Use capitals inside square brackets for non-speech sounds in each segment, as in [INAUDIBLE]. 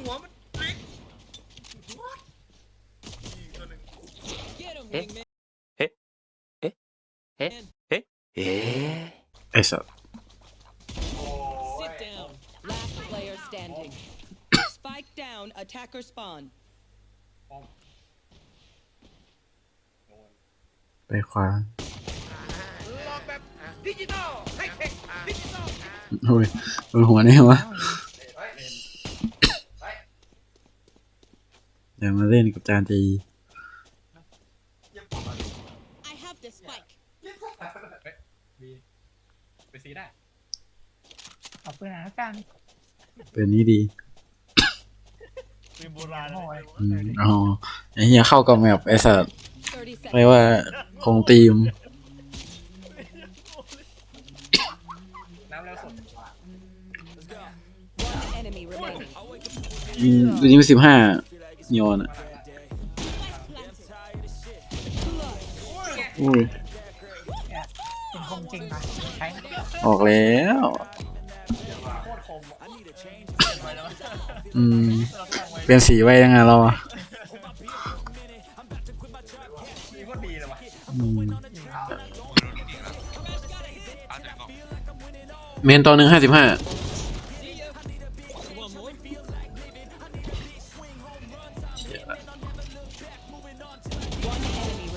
หัวมันเล็ก What? อีกตัวหนึ่ง Get him, Eh? wingman. เอ๊ะ ไอ้สัส Sit down. Last player standing. Spike down. Attacker spawn. ไปขวา ลองแบบดิจิตอลไฮเทคดิจิตอล โอ้ยโดนหัวนี่วะ [LAUGHS] อย่ามาเล่นกับจานจี I have the spike. ไปซีได้เอาปืนหากันเป็นนี้ดีปืนโบราณโอ้ยอืมอ๋อไอ้เหี้ยเข้ากับแมปไอ้สัส30เรีย seconds. กว่าคงทีมน้ำแล้วสด One enemy remaining. อืมตัวนี้มันสิบห้า โยนอะอุ้ยเนี่ยเป็นคงจริงนะใช้นะออกแล้วอืม เปลี่ยนสีไว้ยังไงเราอะมีก็ดีเลยวะอืมเมนตัวหนึ่งห้าสิบห้า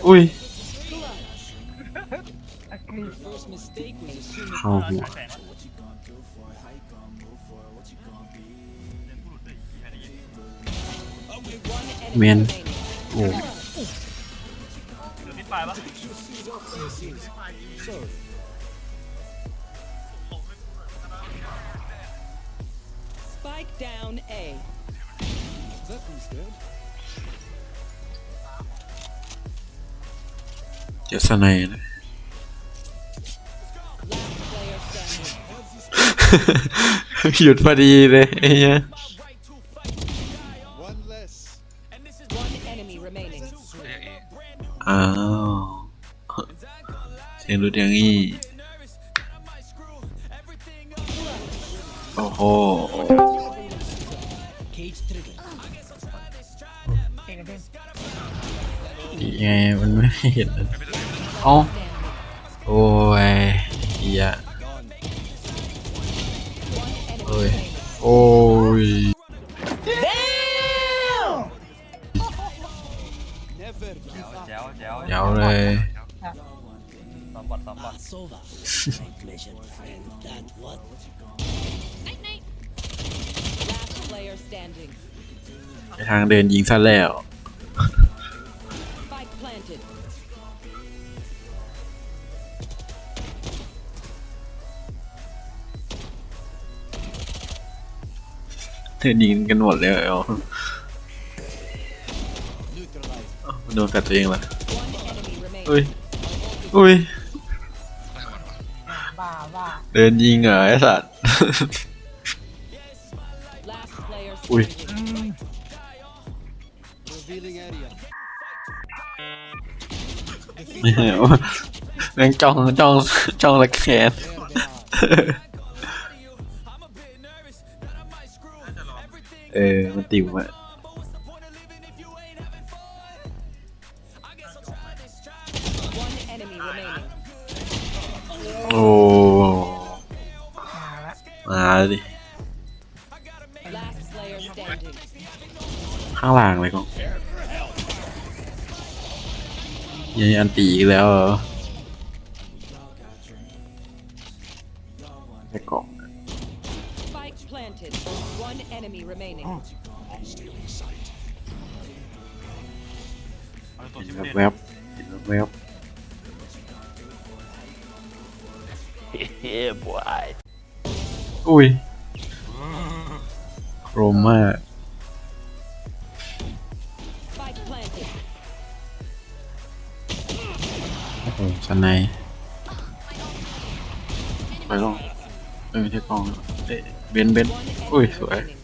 อุ้ย First mistake was assuming เข้าหัว one enemy Man. remaining. โอ้ Spike down A. เจ็ดสไนด์นะ Last player standing. หยุดพอดีเลยไอ้เหี้ย One enemy remaining. อ้าวเสียงรุดอย่างงี้ โอ้โห Cage trigger. เอกเด่นดีไงมันไม่เห็น เลยเอ้าโอ้ยเฮีย One enemy เอ้ย remaining. โอ้ยแจ๋วแจ๋วเดี๋ยวเลยตอมบอดตอมบอด Last player standing. ไปทางเดินยิงซะแล้ว เดินยิงกันหมดเลยเออโดนกัดตัวเองละ One enemy remaining. อุ้ย อุ้ย บ้าบ้าเดินยิงเหรอไอ้สัตว์ อุ้ย ไม่ใช่ว่าแม่งจ้องจ้องจ้องละแคน เออ มันติวอะโอ้ มาละมาดิ ข้างล่างเลยก็ยังอันตีอีกแล้วเหรอ enemy remaining. เห็นแวบๆเห็นแวบ Yeah, boy. ๆอุ้ยโครมมาก Spike planted. โอ้โหชั้นในไปลองเออไม่ใช่กล้องนะเอ้ยเบนเบน One enemy อุ้ยสวย remaining.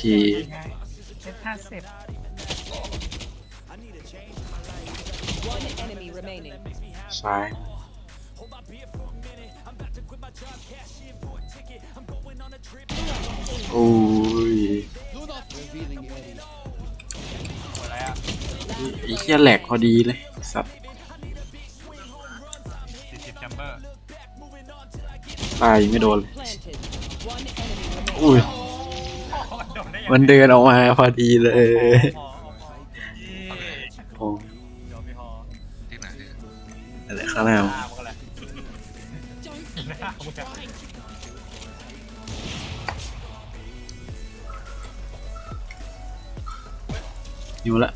ทีไงเจ็ดห้าสิบซ้ายโอ้ยอ้เหี้ยแหลกพอดีเลยสัตว์ตายไม่โดนเลยอุ้ย มันเดินออกมาพอดีเลยพอยี่โอ้เดี๋ยวไม่พออะไรข้างหน้าตามกันแหละหน้ามึงอะอยู่ละ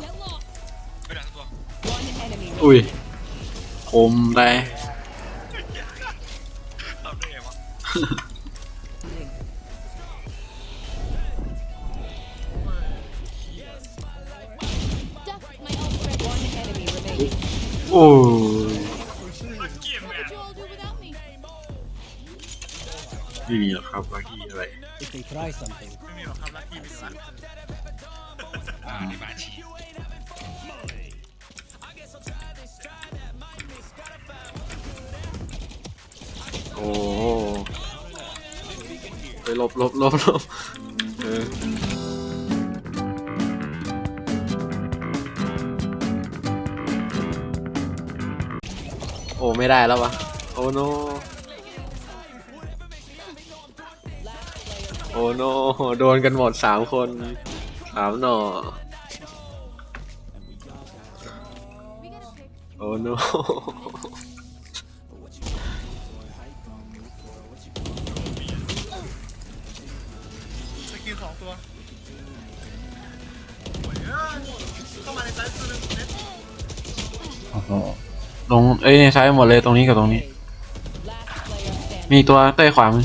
Get lost. One enemy อุ้ยคมได้ remaining. Me? ไม่มีหรอกครับว่าที่อะไร If they try something, ไม่มีหรอกครับลักกี้ไม่มีละอ่านี่บาชีโอ้ไปหลบหลบหลบหลบเออ โอ้ไม่ได้แล้ววะโอ้โนโอ้โนโดนกันหมดสามคนสามหน่อโอ้โนสกิลสองตัวเข้ามาในไซส์ตัวหนึงเน็ตโอ้โห ลงเอ้ยซ้ายหมดเลยตรงนี้กับตรงนี้ มีตัวเต้ขวามือ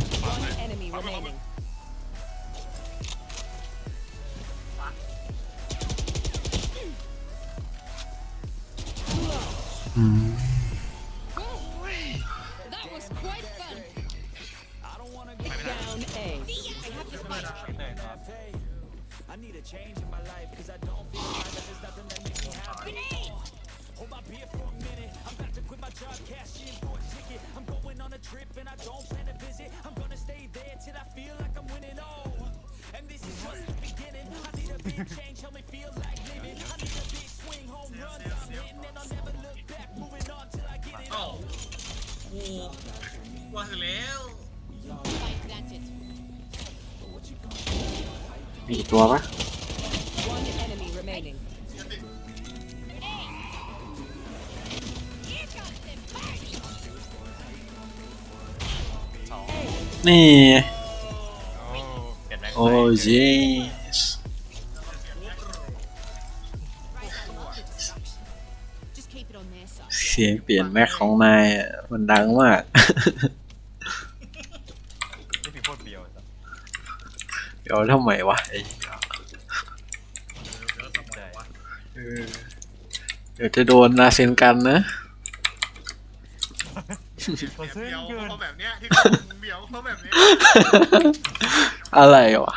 One enemy remaining. อืม That was quite fun. Down A. เตยครับว่าถึงแล้ว Spike planted. มีอีกตัวปะ One enemy remaining. นี่ โอ้เปลี่ยนแรงโอ้ย side. เสียงเปลี่ยนแม็กของนายอะมันดังมาก นี่พี่โคตรเบียวจ้ะเดี๋ยวทำไมวะไอ้ใช่เออเดี๋ยวจะโดนนาเซนกันนะตัวซึ้งเบียวเกินเขาแบบเนี้ยที่เบียวเขาแบบเนี้ย อะไรวะ